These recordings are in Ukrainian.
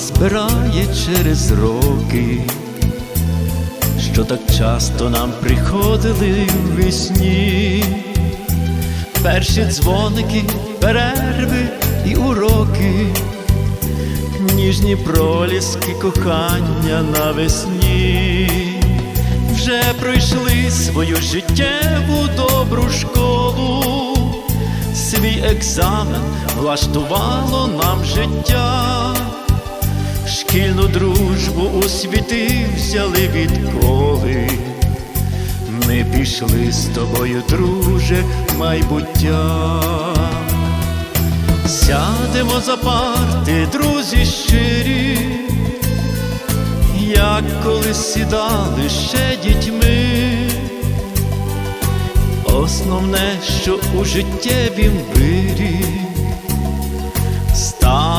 збирає через роки, що так часто нам приходили в весні. Перші дзвоники, перерви і уроки, ніжні проліски кохання навесні, вже пройшли свою життєву добру школу, свій екзамен влаштувало нам життя, шкільну дружбу у світи взяли відколи. Ми пішли з тобою, друже, майбуття. Сядемо за парти, друзі щирі, як колись сідали ще дітьми. Основне, що у життєвім вирі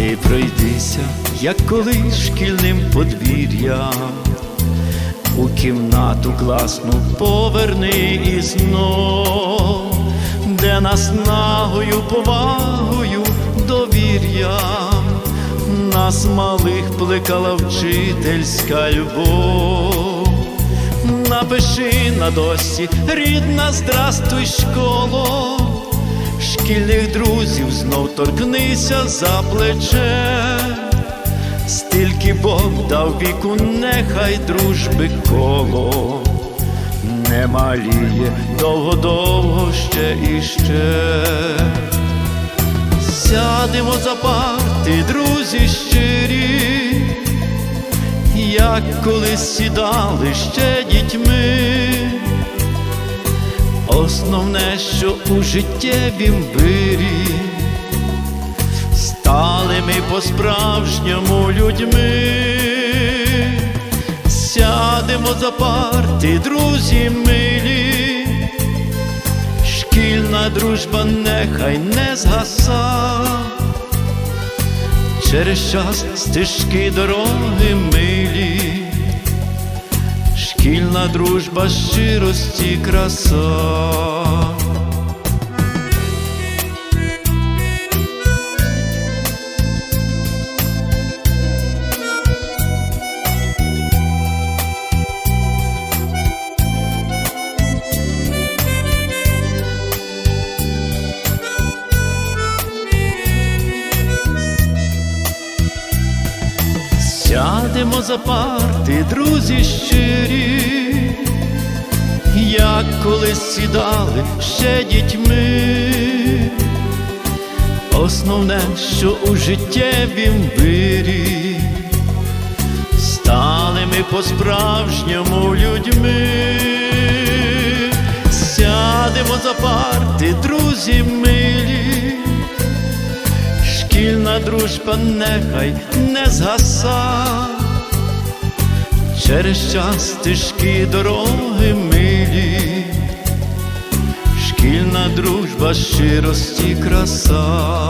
ти пройдися, як колись шкільним подвір'ям. У кімнату класну поверни і знов, де нас нагою, повагою, довір'ям, нас малих плекала вчительська любов. Напиши на досі, рідна, здрастуй, школо, шкільних друзів знов торкнися за плече. Стільки Бог дав віку, нехай дружби коло не маліє довго-довго ще і ще. Сядемо за парти, друзі щирі, як колись сідали ще дітьми. Основне, що у життєвім вирі стали ми по-справжньому людьми, сядемо за парти, друзі милі, шкільна дружба нехай не згаса, через час стежки дороги милі, шкільна дружба щирості краса. Сядемо за парти, друзі щирі, як колись сідали ще дітьми. Основне, що у життєвім вирі стали ми по-справжньому людьми. Сядемо за парти, друзі милі, дружба нехай не згаса, через час стежки дороги милі, шкільна дружба щирості краса.